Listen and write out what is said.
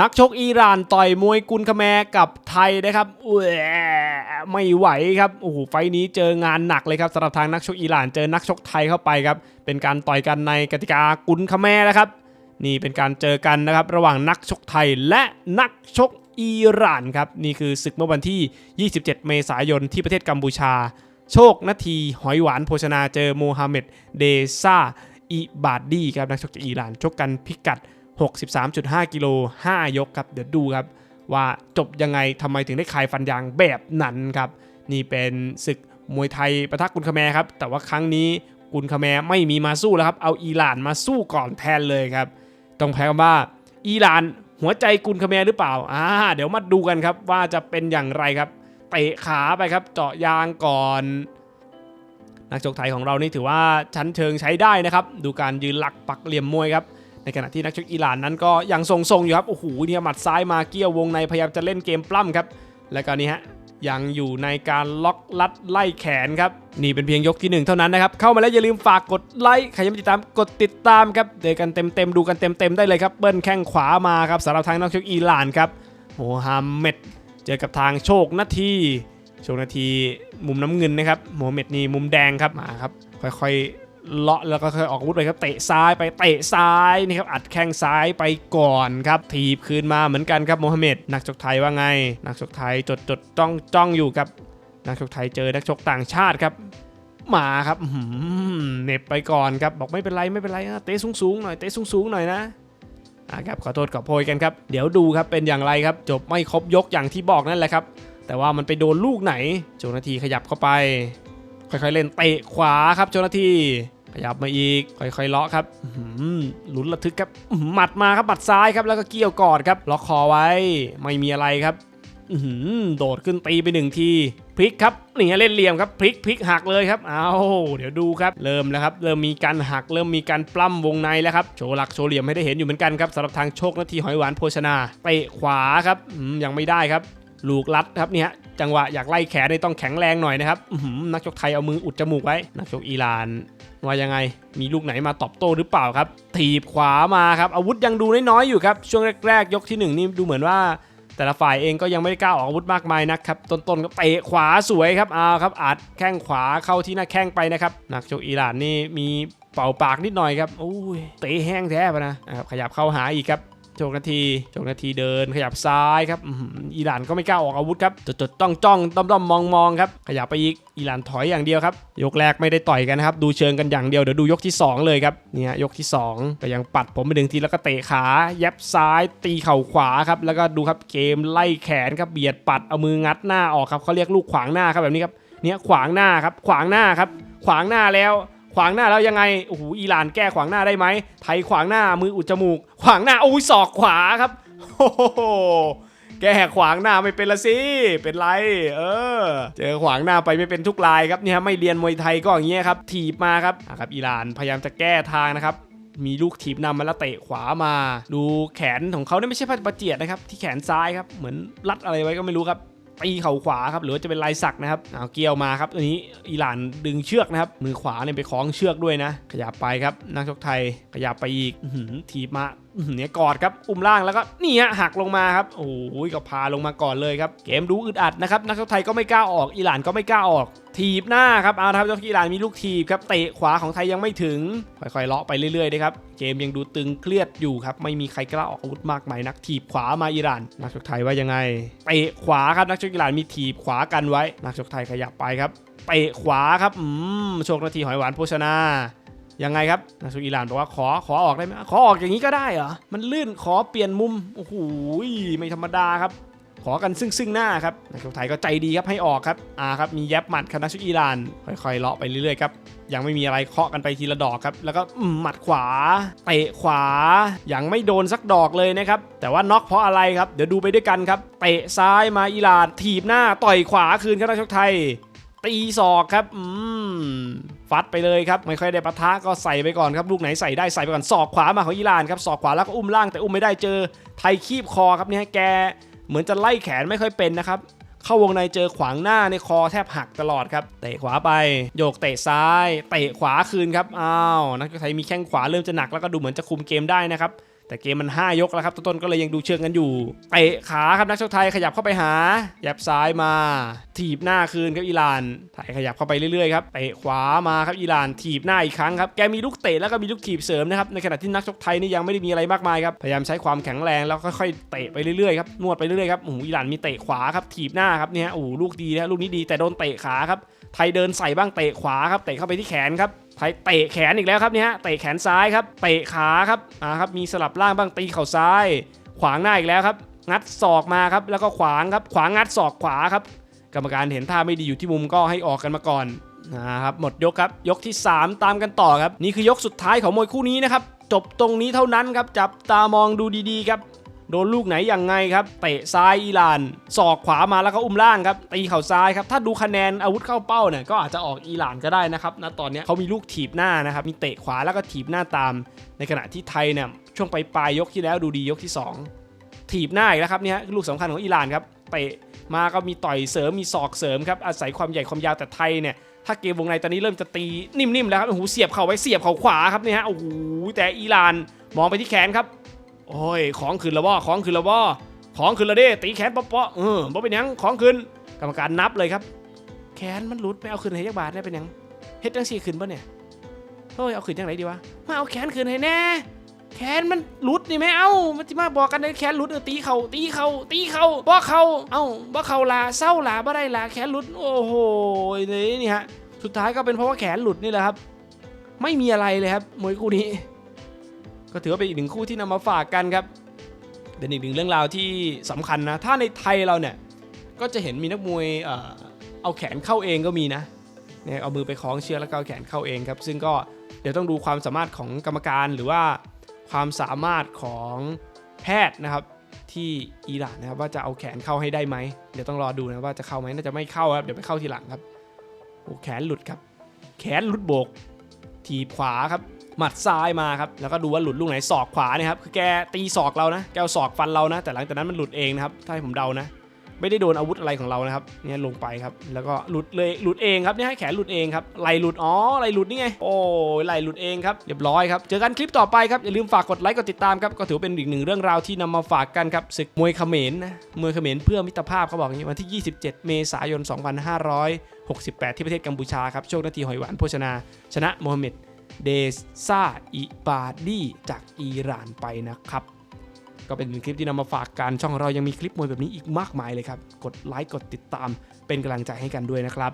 นักชกอิหร่านต่อยมวยกุนคาแมกับไทยนะครับอุ๊ยไม่ไหวครับโอ้โหไฟนี้เจองานหนักเลยครับสำหรับทางนักชกอิหร่านเจอนักชกไทยเข้าไปครับเป็นการต่อยกันในกติกากุนคาแมนะครับนี่เป็นการเจอกันนะครับระหว่างนักชกไทยและนักชกอิหร่านครับนี่คือศึกเมื่อวันที่ 27 เมษายนที่ประเทศกัมพูชา โชคนาทีหอยหวานโภชนาเจอโมฮัมเหม็ดเดซาอิบาดดีครับนักชกจากอิหร่านชกกันพิกัด 63.5 กิโล 5 ยกครับ เดี๋ยวดูครับ ว่าจบยังไงทำไมถึงได้คายฟันยางแบบนั้นครับ นี่เป็นศึกมวยไทยประทักกุนคแมครับ แต่ว่าครั้งนี้กุนคแมไม่มีมาสู้แล้วครับ เอาอิหร่านมาสู้ก่อนแทนเลยครับ ต้องแพ้ว่าอิหร่านหัวใจกุนคแมหรือเปล่า อ่า เดี๋ยวมาดูกันครับว่าจะเป็นอย่างไรครับ เตะขาไปครับ เจาะยางก่อน นักชกไทยของเรานี่ถือว่าชั้นเชิงใช้ได้นะครับ ดูการยืนหลักปักเหลี่ยมมวยครับ ในขณะที่นักชกอิหร่านนั้นก็ยังทรงๆอยู่ครับโอ้โหเนี่ยหมัดซ้ายมาเกี่ยววงในพยายามจะเล่นเกมปล้ำครับ แล้วก็นี่ฮะยังอยู่ในการล็อกลัดไล่แขนครับ นี่เป็นเพียงยกที่หนึ่งเท่านั้นนะครับ เข้ามาแล้วอย่าลืมฝากกดไลค์ใครยังไม่ติดตามกดติดตามครับเดยวกันเต็มๆดูกันเต็มๆได้เลยครับ เบิ้ลแข้งขวามาครับสำหรับทางนักชกอิหร่านครับโมฮัมเหม็ดเจอกับทางโชคนาทีโชคนาทีมุมน้ำเงินนะครับโมฮัมเหม็ดนี่มุมแดงครับมาครับค่อยๆ เลาะแล้วก็ค่อยออกอาวุธไปครับเตะซ้ายไปเตะซ้ายนี่ครับอัดแข้งซ้ายไปก่อนครับถีบคืนมาเหมือนกันครับโมฮัมเหม็ดนักชกไทยว่าไง นักชกไทยจดจดจ้องจ้องอยู่ครับนักชกไทยเจอนักชกต่างชาติครับมาครับเหน็บไปก่อนครับบอกไม่เป็นไรไม่เป็นไรนะเตะสูงๆหน่อยเตะสูงๆหน่อยนะอะครับขอโทษขอโพยกันครับเดี๋ยวดูครับเป็นอย่างไรครับ จบไม่ครบยกอย่างที่บอกนั่นแหละครับ แต่ว่ามันไปโดนลูกไหนโจนาทีขยับเข้าไป ค่อยๆเล่นเตะขวาครับโจนาที ขยับมาอีก ค่อยๆเลาะครับหลุ้นระทึกครับหมัดมาครับหมัดซ้ายครับแล้วก็เกี่ยวกอดครับล็อกคอไว้ไม่มีอะไรครับโดดขึ้นตีไปหนึ่งทีพลิกครับนี่เล่นเหลี่ยมครับพลิกพลิกหักเลยครับเอาเดี๋ยวดูครับ เริ่มแล้วครับ เริ่มมีการหักเริ่มมีการปล้ำวงในแล้วครับโชว์หลักโชว์เหลี่ยมให้ได้เห็นอยู่เหมือนกันครับสำหรับทางโชคนาทีหอยหวานโภชนาเตะขวาครับยังไม่ได้ครับ ลูกลัดครับเนี่ย จังหวะอยากไล่แขนนี่ต้องแข็งแรงหน่อยนะครับนักชกไทยเอามืออุดจมูกไว้ นักชกอิหร่านว่ายังไง มีลูกไหนมาตอบโต้หรือเปล่าครับ ถีบขวามาครับ อาวุธยังดูน้อยๆอยู่ครับ ช่วงแรกๆ ยกที่หนึ่งนี่ดูเหมือนว่า แต่ละฝ่ายเองก็ยังไม่ได้กล้าออกอาวุธมากมายนะครับ ต้นๆก็เตะขวาสวยครับเอาครับอัดแข้งขวาเข้าที่หน้าแข้งไปนะครับ นักชกอิหร่านนี่มีเป่าปากนิดหน่อยครับ โอ้ย เตะแห้งแท้ปะนะขยับเข้าหาอีกครับ โชคนาทีโชคนาทีเดินขยับซ้ายครับอิหร่านก็ไม่กล้าออกอาวุธครับจดๆต้องจ้องด้อมด้อมมองมองๆครับขยับไปอีกอิหร่านถอยอย่างเดียวครับยกแรกไม่ได้ต่อยกันนะครับดูเชิงกันอย่างเดียวเดี๋ยวดูยกที่ 2 เลยครับเนี่ยยกที่ 2 ก็ยังปัดผมไปหนึ่งทีแล้วก็เตะขาแย็บซ้ายตีเข่าขวาครับแล้วก็ดูครับเกมไล่แขนครับเบียดปัดเอามืองัดหน้าออกครับเขาเรียกลูกขวางหน้าครับแบบนี้ครับเนี่ยขวางหน้าครับขวางหน้าครับขวางหน้าแล้ว ขวางหน้าแล้วยังไงโอ้โหอิหร่านแก้ขวางหน้าได้ไหมไทยขวางหน้ามืออุดจมูก ขวางหน้าโอ้ยศอกขวาครับโอ้โหแกขวางหน้าไม่เป็นละสิ เป็นไร เออ เจอขวางหน้าไปไม่เป็นทุกลายครับเนี่ยไม่เรียนมวยไทยก็อย่างเงี้ยครับ ถีบมาครับอะครับอิหร่านพยายามจะแก้ทางนะครับ มีลูกถีบนำมาแล้วเตะขวามา ดูแขนของเขาเนี่ยไม่ใช่พัดประเจียดนะครับ ที่แขนซ้ายครับ เหมือนรัดอะไรไว้ก็ไม่รู้ครับ ตีเข่าขวาครับหรือว่าจะเป็นลายสักนะครับเอาเกี่ยวมาครับอันนี้อิหร่านดึงเชือกนะครับมือขวาเนี่ยไปคล้องเชือกด้วยนะ ขยับไปครับนักชกไทยขยับไปอีกอถีบมา เนี่ยกอดครับอุ้มล่างแล้วก็นี่ฮะหักลงมาครับโอ้ยก็พาลงมาก่อนเลยครับเกมดูอึดอัดนะครับนักชกไทยก็ไม่กล้าออกอิหร่านก็ไม่กล้าออก ถีบหน้าครับเอาละครับเจ้าอิหร่านมีลูกถีบครับเตะขวาของไทยยังไม่ถึง ค่อยๆเลาะไปเรื่อยๆนะครับเกมยังดูตึงเครียดอยู่ครับไม่มีใครกล้าออกอาวุธมากมายนักถีบขวามาอิหร่าน นักชกไทยว่ายังไงเตะขวาครับนักชกอิหร่านมีถีบขวากันไว้ นักชกไทยขยับไปครับเตะขวาครับอืมโชคนาทีหอยหวานโภชนา ยังไงครับนักชกอิหร่านบอกว่าขอขอออกได้ไหมขอออกอย่างนี้ก็ได้เหรอ มันลื่นขอเปลี่ยนมุม โอ้โหไม่ธรรมดาครับ ขอกันซึ่งซึ่งหน้าครับนักชกไทยก็ใจดีครับให้ออกครับอ่าครับมีแยบหมัดครับนักชกอิหร่าน ค่อยๆเลาะไปเรื่อยๆครับยังไม่มีอะไรเคาะกันไปทีละดอกครับ แล้วก็หมัดขวาเตะขวา ยังไม่โดนสักดอกเลยนะครับ แต่ว่าน็อกเพราะอะไรครับ เดี๋ยวดูไปด้วยกันครับเตะซ้ายมาอิหร่าน ถีบหน้าต่อยขวาคืนครับนักชกไทยตีศอกครับ อืม ฟัดไปเลยครับไม่ค่อยได้ปะทะก็ใส่ไปก่อนครับลูกไหนใส่ได้ใส่ไปก่อนศอกขวามาของอิหร่านครับศอกขวาแล้วก็อุ้มล่างแต่อุ้มไม่ได้เจอไทยคีบคอครับเนี่ยแกเหมือนจะไล่แขนไม่ค่อยเป็นนะครับเข้าวงในเจอขวางหน้าในคอแทบหักตลอดครับเตะขวาไป โยกเตะซ้ายเตะขวาคืนครับอ้าวนักไทยมีแข้งขวาเริ่มจะหนักแล้วก็ดูเหมือนจะคุมเกมได้นะครับ แต่เกมมัน 5 ยกแล้วครับต้นๆก็เลยยังดูเชิงกันอยู่เตะขาครับนักชกไทยขยับเข้าไปหายับซ้ายมา ถีบหน้าคืนครับอิหร่านไทยขยับเข้าไปเรื่อยๆครับเตะขวามาครับอิหร่านถีบหน้าอีกครั้งครับแกมีลูกเตะแล้วก็มีลูกถีบเสริมนะครับในขณะที่นักชกไทยนี่ยังไม่ได้มีอะไรมากมายครับพยายามใช้ความแข็งแรงแล้วค่อยๆเตะไปเรื่อยๆครับนวดไปเรื่อยๆครับโอ้โหอิหร่านมีเตะขวาครับถีบหน้าครับเนี่ยโอ้โหลูกดีนะลูกนี้ดีแต่โดนเตะขาครับไทยเดินใส่บ้างเตะขวาครับเตะเข้าไปที่แขนครับ ไทยเตะแขนอีกแล้วครับเนี่ยฮะเตะแขนซ้ายครับเตะขาครับอ่าครับมีสลับล่างบ้างตีเข่าซ้าย ขวางหน้าอีกแล้วครับ งัดศอกมาครับแล้วก็ขวางครับขวางงัดศอกขวาครับ กรรมการเห็นท่าไม่ดีอยู่ที่มุมก็ให้ออกกันมาก่อนนะครับหมดยกครับยกที่ 3 ตามกันต่อครับ นี่คือยกสุดท้ายของมวยคู่นี้นะครับจบตรงนี้เท่านั้นครับจับตามองดูดีๆครับ โดนลูกไหนยังไงครับ เตะซ้ายอิหร่านศอกขวามาแล้วก็อุ้มล่างครับ ตีเข่าซ้ายครับ ถ้าดูคะแนนอาวุธเข้าเป้าเนี่ยก็อาจจะออกอิหร่านก็ได้นะครับ ณ ตอนนี้เขามีลูกถีบหน้านะครับ มีเตะขวาแล้วก็ถีบหน้าตาม ในขณะที่ไทยเนี่ยช่วงปลายๆยกที่แล้วดูดียกที่ 2 ถีบหน้าอีกแล้วครับเนี่ยลูกสำคัญของอิหร่านครับ เตะมาก็มีต่อยเสริม มีศอกเสริมครับ อาศัยความใหญ่ความยาวแต่ไทยเนี่ยถ้าเกมวงในตอนนี้เริ่มจะตีนิ่มๆแล้วครับ โอ้โห เสียบเข่าไว้เสียบเข่าขวาครับเนี่ยฮะ โอ้โห แต่อิหร่านมองไปที่แขนครับ โอ้ย ของขึ้นแล้วว่าของขึ้นแล้วว่าของขึ้นแล้วเด้ ตีแขนเปาะๆเออบ่เป็นหยัง ของขึ้นกรรมการนับเลยครับ แขนมันหลุดไม่เอาขึ้นให้ยักบาทได้เป็นหยัง เฮ็ดจังสี่ขึ้นปะเนี่ย เฮ้ย เอาขึ้นจังไหนดีวะ มาเอาแขนขึ้นให้แน่ แขนมันหลุดนี่ไหมเอ้า มันจะมาบอกกันในแขนหลุดเออตีเขาตีเขาตีเขาบ่เขาเอ้าบ่เขาลาเศร้าลาบ่ได้ลาแขนหลุด โอ้โห นี่นี่ฮะ สุดท้ายก็เป็นเพราะว่าแขนหลุดนี่แหละครับ ไม่มีอะไรเลยครับมวยคู่นี้ ก็ถือว่าเป็นอีกหนึ่งคู่ที่นำมาฝากกันครับเป็นอีกหนึ่งเรื่องราวที่สำคัญนะ ถ้าในไทยเราเนี่ยก็จะเห็นมีนักมวยเอ่อเอาแขนเข้าเองก็มีนะเนี่ยเอามือไปคล้องเชือกแล้วก็เอาแขนเข้าเองครับ ซึ่งก็เดี๋ยวต้องดูความสามารถของกรรมการหรือว่าความสามารถของแพทย์นะครับที่อิหร่านนะครับว่าจะเอาแขนเข้าให้ได้ไหมเดี๋ยวต้องรอดูนะว่าจะเข้าไหมน่าจะไม่เข้าครับเดี๋ยวไปเข้าทีหลังครับโอ้แขนหลุดครับ แขนหลุดโบกทีบขวาครับ หมัดซ้ายมาครับแล้วก็ดูว่าหลุดลูกไหนศอกขวาเนี่ยครับคือแกตีศอกเรานะแกเอาศอกฟันเรานะ แต่หลังจากนั้นมันหลุดเองนะครับถ้าให้ผมเดานะ ไม่ได้โดนอาวุธอะไรของเรานะครับเนี่ยลงไปครับแล้วก็หลุดเลยหลุดเองครับเนี่ยให้แขนหลุดเองครับไหลหลุดอ๋อไหลหลุดนี่ไงโอ้ไหลหลุดเองครับเรียบร้อยครับเจอกันคลิปต่อไปครับอย่าลืมฝากกดไลค์กดติดตามครับก็ถือเป็นอีกหนึ่งเรื่องราวที่นำมาฝากกันครับศึกมวยเขมรนะมวยเขมรเพื่อมิตรภาพเขาบอกอย่างนี้วันที่ 27 เมษายน 2568 ที่ประเทศกัมพูชาครับโชคนาทีหอยหวานโภชนา ชนะโมฮัมเหม็ด เดซาอิบาดีจากอิหร่านไปนะครับ ก็เป็นคลิปที่นำมาฝากกันช่องเรายังมีคลิปมวยแบบนี้อีกมากมายเลยครับ กดไลค์กดติดตามเป็นกำลังใจให้กันด้วยนะครับ